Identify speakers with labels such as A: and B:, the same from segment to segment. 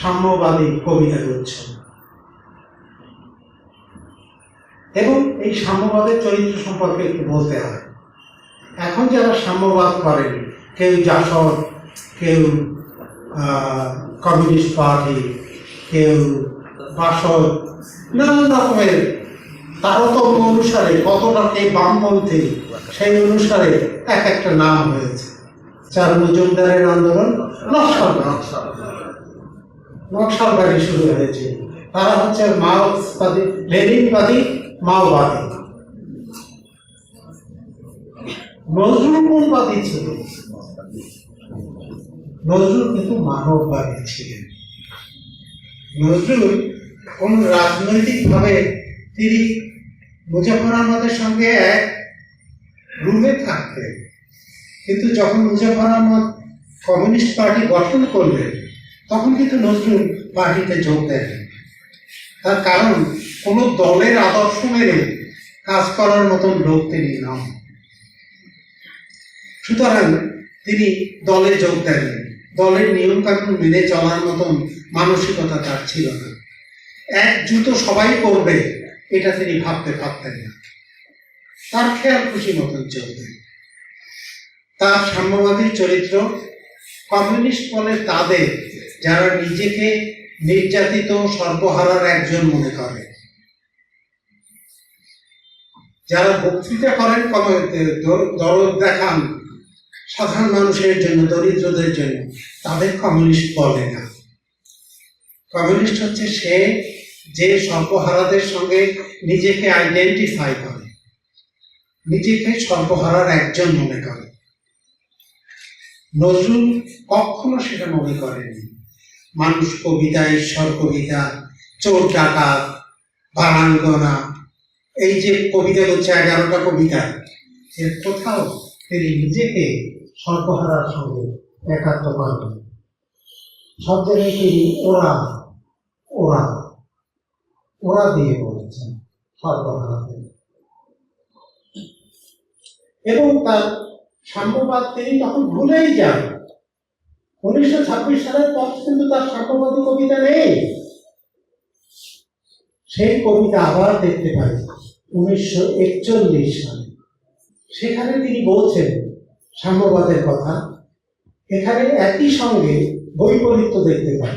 A: সাম্যবাদী কবিতা গুচ্ছ এবং এই সাম্যবাদের চরিত্র সম্পর্কে একটু বলতে হয়। এখন যারা সাম্যবাদ করেন, কেউ জাসদ, কেউ কমিউনিস্ট পার্টি, কেউ বাসদ, নানান রকমের তারতম্য অনুসারে কতটা কে বামপন্থী, সেই অনুসারে এক একটা নাম হয়েছে। চার মজুমদারের আন্দোলন নকশাল নকশালবাদী শুরু হয়েছে। তারা হচ্ছে মাওবাদী, লেনিনবাদী মাওবাদী। নজরুল কোনবাদী ছিল নজরুল কিন্তু মানববাদী ছিলেন। নজরুল কোন রাজনৈতিকভাবে তিনি মুজাফর আহমদের সঙ্গে এক রুমে থাকতেন। কিন্তু যখন মুজাফর আহমদ কমিউনিস্ট পার্টি গঠন করলেন তখন কিন্তু নজরুল পার্টিতে যোগ দেন তার কারণ, কোনো দলের আদর্শ মেনে কাজ করার মতন লোক তিনি নন। সুতরাং তিনি দলে যোগ দেন দলের নিয়ম কানুন মেনে চলার মতন মানসিকতা তার ছিল না। এক জুতো সবাই করবে এটা তিনি ভাবতে পারতেন না। তার খেয়াল খুশি মতন চলবে। তার সাম্যবাদী চরিত্র কমিউনিস্ট বলে তাদের যারা নিজেকে নির্যাতিত সর্বহারার একজন মনে করে। যারা বক্তৃতা করেন দরদ দেখান সাধারণ মানুষের জন্য, দরিদ্রদের জন্য, তাদের কমিউনিস্ট বলে না। কমিউনিস্ট হচ্ছে সে যে সর্বহারাদের সঙ্গে নিজেকে আইডেন্টিফাই করে, নিজেকে সর্বহারার একজন মনে করে। নজরুল কখনো সেটা মনে করেনি মানুষ কবিতা, ঈশ্বর কবিতা, চোর, ডাকাত বারাঙ্গনা এই যে কবিতা হচ্ছে এগারোটা কবিতা এর কোথাও তিনি নিজেকে সর্বহারার সঙ্গে একাত্ম করেন। সব তিনি ওরা ওরা ওরা দিয়ে বলেছেন সর্বহারাতে এবং তার সাম্যবাদ তিনি তখন ভুলেই যান। উনিশশো ছাব্বিশ সালের পর কিন্তু তার সাম্যবাদী কবিতা নেই। সেই কবিতা আবার দেখতে পাই উনিশশো একচল্লিশ সালে। সেখানে তিনি বলছেন সাম্যবাদের কথা, এখানে একই সঙ্গে বৈপরীত্য দেখতে পাই।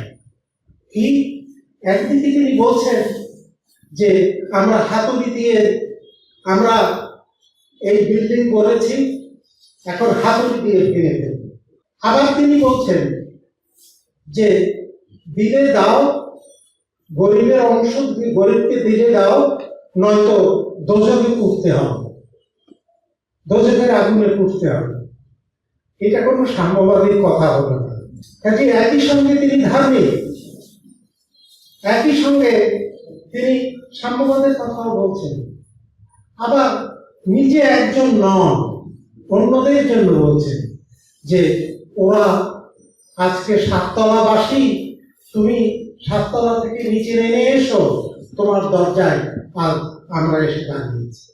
A: কি? একদিকে তিনি বলছেন যে আমরা হাতুড়ি দিয়ে আমরা এই বিল্ডিং করেছি, এখন হাতুড়ি দিয়ে ভেঙে আবার তিনি বলছেন যে, দিলে দাও, গরিবের অংশ গরিবকে দিলে দাও, নয়তো দোজকে পুড়তে হবে। দোজকের আগুনে পুড়তে হবে। এটা কোনো সাম্যবাদীর কথা হলো না। কাজে একই সঙ্গে তিনি ধার্মিক। একই সঙ্গে তিনি সাম্যবাদের কথাও বলছেন। আবার নিজে একজন নন, অন্যদের জন্য বলছেন যে ওরা আজকে সাততলাবাসী, তুমি সাততলা থেকে নিচে নেমে এসো, তোমার দরজায় আর আমরা এসে দাঁড়িয়েছি।